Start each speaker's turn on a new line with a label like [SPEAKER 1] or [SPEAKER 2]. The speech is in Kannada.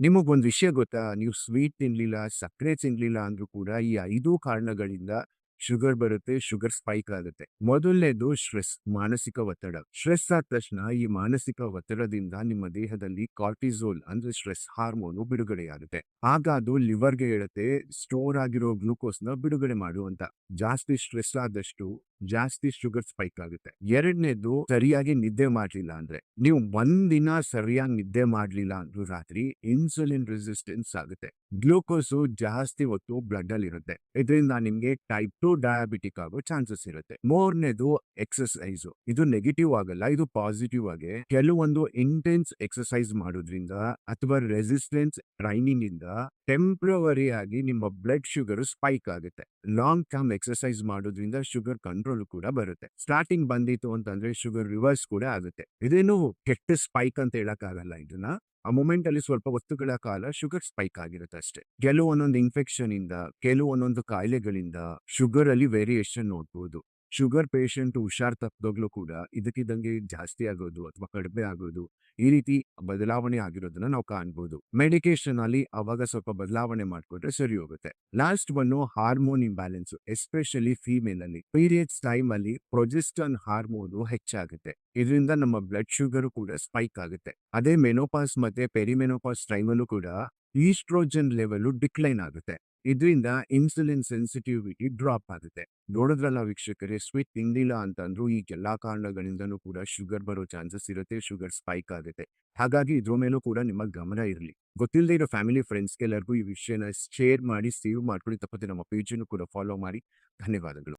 [SPEAKER 1] ನಿಮಗೊಂದು ವಿಷಯ ಗೊತ್ತಾ? ನೀವು ಸ್ವೀಟ್ ತಿನ್ನಲಿಲ್ಲ ಸಕ್ಕರೆ ತಿನ್ನಲಿಲ್ಲ ಅಂದ್ರೂ ಕೂಡ ಈ ಐದು ಕಾರಣಗಳಿಂದ ಶುಗರ್ ಬರುತ್ತೆ, ಶುಗರ್ ಸ್ಪೈಕ್ ಆಗುತ್ತೆ. ಮೊದಲನೇದು ಸ್ಟ್ರೆಸ್ ಮಾನಸಿಕ ಒತ್ತಡ. ಸ್ಟ್ರೆಸ್ ಆದ ತಕ್ಷಣ ಈ ಮಾನಸಿಕ ಒತ್ತಡದಿಂದ ನಿಮ್ಮ ದೇಹದಲ್ಲಿ ಕಾರ್ಟಿಸೋಲ್ ಅಂದ್ರೆ ಸ್ಟ್ರೆಸ್ ಹಾರ್ಮೋನು ಬಿಡುಗಡೆಯಾಗುತ್ತೆ. ಆಗ ಅದು ಲಿವರ್‌ಗೆ ಹೇಳುತ್ತೆ ಸ್ಟೋರ್ ಆಗಿರೋ ಗ್ಲೂಕೋಸ್‌ನ ಬಿಡುಗಡೆ ಮಾಡು ಅಂತ. ಜಾಸ್ತಿ ಸ್ಟ್ರೆಸ್ ಆದಷ್ಟು ಜಾಸ್ತಿ ಶುಗರ್ ಸ್ಪೈಕ್ ಆಗುತ್ತೆ. ಎರಡನೇದು ಸರಿಯಾಗಿ ನಿದ್ದೆ ಮಾಡ್ಲಿಲ್ಲ ಅಂದ್ರೆ. ನೀವು ಒಂದಿನ ಸರಿಯಾಗಿ ನಿದ್ದೆ ಮಾಡ್ಲಿಲ್ಲ ಅಂದ್ರೂ ರಾತ್ರಿ ಇನ್ಸುಲಿನ್ ರೆಸಿಸ್ಟೆನ್ಸ್ ಆಗುತ್ತೆ. ಗ್ಲೂಕೋಸ್ ಜಾಸ್ತಿ ಹೊತ್ತು ಬ್ಲಡ್ ಅಲ್ಲಿ ಇರುತ್ತೆ. ಇದರಿಂದ ನಿಮ್ಗೆ ಟೈಪ್ ಟು ಡಯಾಬಿಟಿಕ್ ಆಗೋ ಚಾನ್ಸಸ್ ಇರುತ್ತೆ. ಮೂರನೇದು ಎಕ್ಸಸೈಸ್ ಇದು ನೆಗೆಟಿವ್ ಆಗಲ್ಲ, ಇದು ಪಾಸಿಟಿವ್ ಆಗಿ ಕೆಲವೊಂದು ಇಂಟೆನ್ಸ್ ಎಕ್ಸಸೈಸ್ ಮಾಡೋದ್ರಿಂದ ಅಥವಾ ರೆಸಿಸ್ಟೆನ್ಸ್ ಟ್ರೈನಿಂಗ್ ಇಂದ ಟೆಂಪ್ರವರಿ ಆಗಿ ನಿಮ್ಮ ಬ್ಲಡ್ ಶುಗರ್ ಸ್ಪೈಕ್ ಆಗುತ್ತೆ. ಲಾಂಗ್ ಟರ್ಮ್ ಎಕ್ಸಸೈಸ್ ಮಾಡೋದ್ರಿಂದ ಶುಗರ್ ಕಂಟ್ರೋಲ್ ಕೂಡ ಬರುತ್ತೆ. ಸ್ಟಾರ್ಟಿಂಗ್ ಬಂದಿತ್ತು ಅಂತಂದ್ರೆ ಶುಗರ್ ರಿವರ್ಸ್ ಕೂಡ ಆಗುತ್ತೆ. ಇದೇನು ಕೆಟ್ಟ ಸ್ಪೈಕ್ ಅಂತ ಹೇಳಕ್ಕಾಗಲ್ಲ ಇದನ್ನ. ಆ ಮೂಮೆಂಟ್ ಅಲ್ಲಿ ಸ್ವಲ್ಪ ವಸ್ತುಗಳ ಕಾಲ ಶುಗರ್ ಸ್ಪೈಕ್ ಆಗಿರುತ್ತೆ ಅಷ್ಟೇ. ಕೆಲವೊಂದೊಂದು ಇನ್ಫೆಕ್ಷನ್ ಇಂದ, ಕೆಲವೊಂದೊಂದು ಕಾಯಿಲೆಗಳಿಂದ ಶುಗರ್ ಅಲ್ಲಿ ವೇರಿಯೇಷನ್ ನೋಡ್ಬೋದು. ಶುಗರ್ ಪೇಷಂಟ್ ಹುಷಾರ್ ತಪ್ಪದಾಗ್ಲೂ ಕೂಡ ಇದಕ್ಕಿದ್ದಂಗೆ ಜಾಸ್ತಿ ಆಗೋದು ಅಥವಾ ಕಡಿಮೆ ಆಗೋದು ಈ ರೀತಿ ಬದಲಾವಣೆ ಆಗಿರೋದನ್ನ ನಾವು ಕಾಣ್ಬೋದು. ಮೆಡಿಕೇಶನ್ ಅಲ್ಲಿ ಅವಾಗ ಸ್ವಲ್ಪ ಬದಲಾವಣೆ ಮಾಡಿಕೊಂಡ್ರೆ ಸರಿ ಹೋಗುತ್ತೆ. Last one hormone imbalance especially female ಅಲ್ಲಿ. ಪೀರಿಯಡ್ಸ್ ಟೈಮ್ ಅಲ್ಲಿ ಪ್ರೊಜೆಸ್ಟನ್ ಹಾರ್ಮೋನು ಹೆಚ್ಚಾಗುತ್ತೆ. ಇದರಿಂದ ನಮ್ಮ ಬ್ಲಡ್ ಶುಗರ್ ಕೂಡ ಸ್ಪೈಕ್ ಆಗುತ್ತೆ. ಅದೇ ಮೆನೋಪಾಸ್ ಮತ್ತೆ ಪೆರಿಮೆನೋಪಾಸ್ ಟೈಮಲ್ಲೂ ಕೂಡ ಈಸ್ಟ್ರೋಜನ್ ಲೆವೆಲ್ ಡಿಕ್ಲೈನ್ ಆಗುತ್ತೆ. ಇದರಿಂದ ಇನ್ಸುಲಿನ್ ಸೆನ್ಸಿಟಿವಿಟಿ ಡ್ರಾಪ್ ಆಗುತ್ತೆ. ನೋಡಿದ್ರಲ್ಲ ವೀಕ್ಷಕರೇ ಸ್ವೀಟ್ ತಿಂದಿಲ್ಲ ಅಂತಂದ್ರು ಈ ಎಲ್ಲಾ ಕಾರಣಗಳಿಂದನೂ ಕೂಡ ಶುಗರ್ ಬರೋ ಚಾನ್ಸಸ್ ಇರುತ್ತೆ, ಶುಗರ್ ಸ್ಪೈಕ್ ಆಗುತ್ತೆ. ಹಾಗಾಗಿ ಇದ್ರ ಮೇಲೂ ಕೂಡ ನಿಮ್ಮ ಗಮನ ಇರಲಿ ಗೊತ್ತಿಲ್ಲದೆ ಇರೋ ಫ್ಯಾಮಿಲಿ ಫ್ರೆಂಡ್ಸ್‌ಗೆಲ್ಲರಿಗೂ ಈ ವಿಷಯನ ಶೇರ್ ಮಾಡಿ, ಸೇವ್ ಮಾಡ್ಕೊಳ್ಳಿ. ತಪ್ಪದೆ ನಮ್ಮ ಪೇಜನ್ನು ಕೂಡ ಫಾಲೋ ಮಾಡಿ. ಧನ್ಯವಾದಗಳು.